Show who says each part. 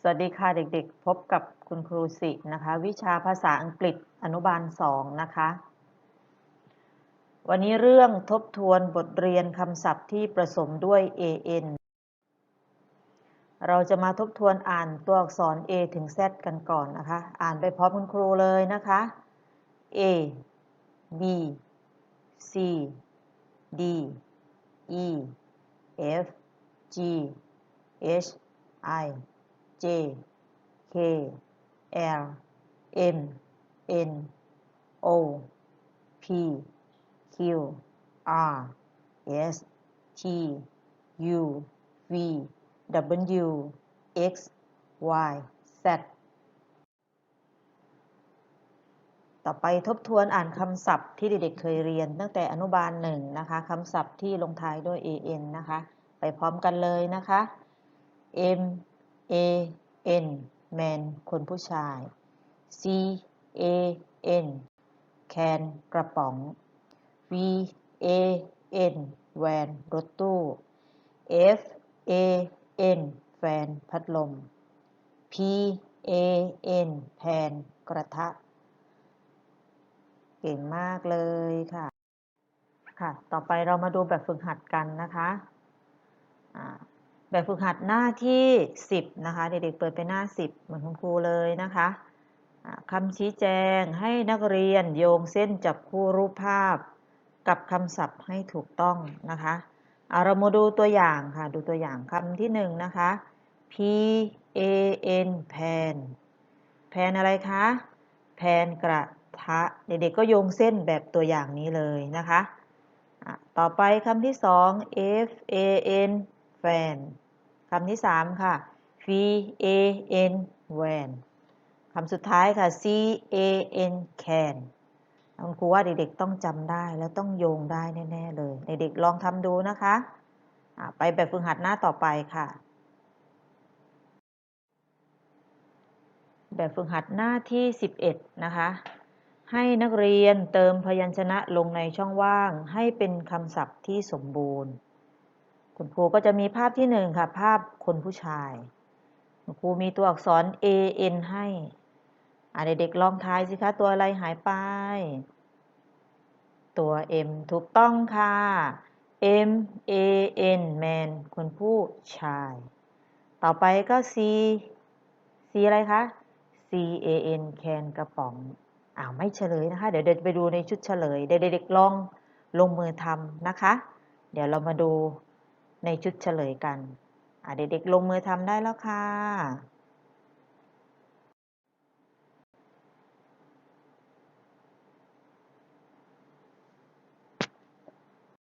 Speaker 1: สวัสดีค่ะเด็กๆ พบกับคุณครูสินะคะ วิชาภาษาอังกฤษอนุบาลสองนะคะ วันนี้เรื่องทบทวนบทเรียนคำศัพท์ที่ผสมด้วย an เราจะมาทบทวนอ่านตัวอักษร a ถึง z กันก่อนนะคะ อ่านไปพร้อมคุณครูเลยนะคะ a b c d e f g h i J K L M N O P Q R S T U V W X Y Z ต่อไปทบทวนอ่านคำศัพท์ที่เด็กๆเคยเรียนตั้งแต่อนุบาลหนึ่งนะคะคำศัพท์ที่ลงท้ายด้วย an นะคะ ไปพร้อมกันเลยนะคะ M A N man คนผู้ชาย C A N can กระป๋อง V A N van รถตู้ F A N แฟนพัดลม P A N แพนกระทะ เก่งมากเลยค่ะ ค่ะ ต่อไปเรามาดูแบบฝึกหัดกันนะคะ อ่า แบบฝึกหัดหน้าที่ 10 นะคะ เด็กๆเปิดไปหน้า 10 เหมือนคุณครูเลยนะคะคำชี้แจงให้นักเรียนโยงเส้นจับคู่รูปภาพ กับคำศัพท์ให้ถูกต้องนะคะเรามาดูตัวอย่างค่ะ ดูตัวอย่างคำที่หนึ่งนะคะ P A N แพนแพนอะไรคะแพนกระทะ เด็กๆก็โยงเส้นแบบตัวอย่างนี้เลยนะคะ ต่อไปคำที่สอง F A N แฟน คำที่สามค่ะ v a n van คำสุดท้ายค่ะ c a n can คุณครูว่าเด็กๆต้องจำได้แล้วต้องโยงได้แน่ๆเลย เด็กๆลองทำดูนะคะไปแบบฝึกหัดหน้าต่อไปค่ะ แบบฝึกหัดหน้าที่ 11 นะคะ ให้นักเรียนเติมพยัญชนะลงในช่องว่างให้เป็นคำศัพท์ที่สมบูรณ์ คุณครูก็จะมีภาพที่หนึ่งค่ะ ภาพคนผู้ชาย คุณครูมีตัวอักษร a n ให้อ่าเด็กๆลองทายสิคะ ตัวอะไรหายไป ตัว m ถูกต้องค่ะ m a n man คนผู้ชาย ต่อไปก็ c c อะไรคะ c a n can กระป๋องอ้าวไม่เฉลยนะคะ เดี๋ยวเด็กไปดูในชุดเฉลย เด็กๆลองลงมือทำนะคะ เดี๋ยวเรามาดู ในชุดเฉลยกันเด็กๆลงมือทำได้แล้วค่ะ